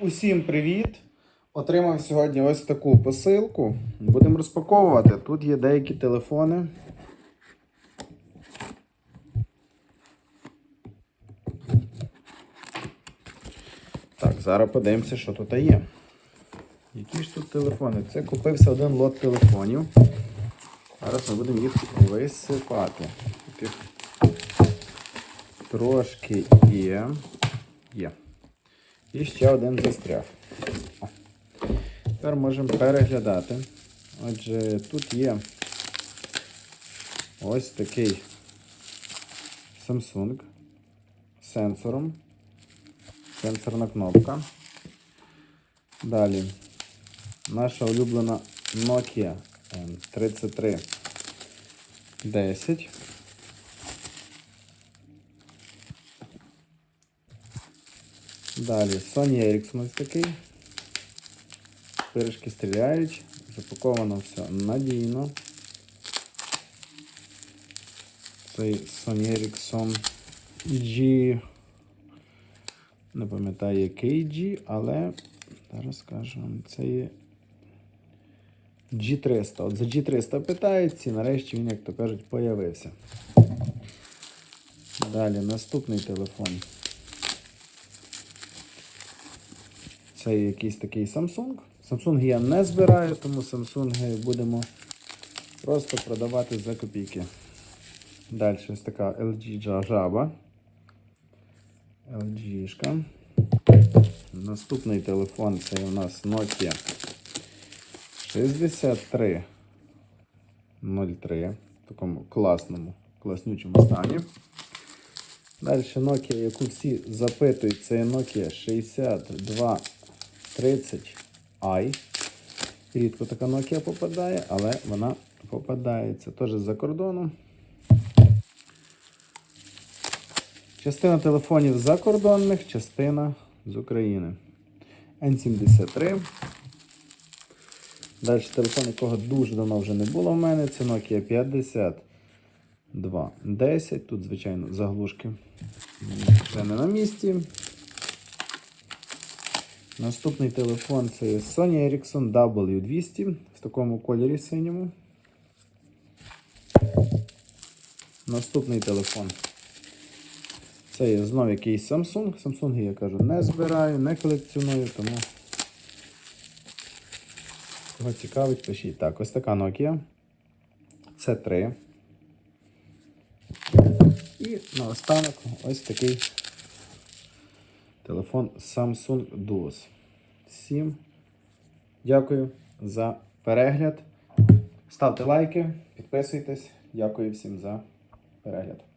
Усім привіт! Отримав сьогодні ось таку посилку. Будемо розпаковувати. Тут є деякі телефони. Так, зараз подивимося, що тут є. Які ж тут телефони? Це купився один лот телефонів. Зараз ми будемо їх висипати. Трошки є. Є. І ще один застряг. Тепер можемо переглядати. Отже, тут є ось такий Samsung з сенсором. Сенсорна кнопка. Далі наша улюблена Nokia N3310. Далі Sony Ericsson ось такий. Пиріжки стріляють. Запаковано все надійно. Цей Sony Ericsson G. Не пам'ятаю який G, але зараз скажу вам, це є G300. От за G300 питається, і нарешті він, як то кажуть, появився. Далі наступний телефон. Це якийсь такий Samsung. Samsung я не збираю, тому Samsung будемо просто продавати за копійки. Далі ось така LG Java. LG. -шка. Наступний телефон це у нас Nokia 6303 в такому класному, класнючому стані. Далі Nokia, яку всі запитують, це Nokia 6230i. Рідко така Nokia попадає, але вона попадається теж з-за кордону. Частина телефонів закордонних, частина з України. N73. Далі телефон, якого дуже давно вже не було в мене, це Nokia 5210. Тут, звичайно, заглушки вже не на місці. Наступний телефон це Sony Ericsson W200 в такому кольорі синьому. Наступний телефон. Це є знову якийсь Samsung. Samsung я кажу не збираю, не колекціоную, тому кого цікавить, пишіть. Так, ось така Nokia. c 3 І наостанок ось такий телефон Samsung Duos. Всім дякую за перегляд. Ставте лайки, підписуйтесь. Дякую всім за перегляд.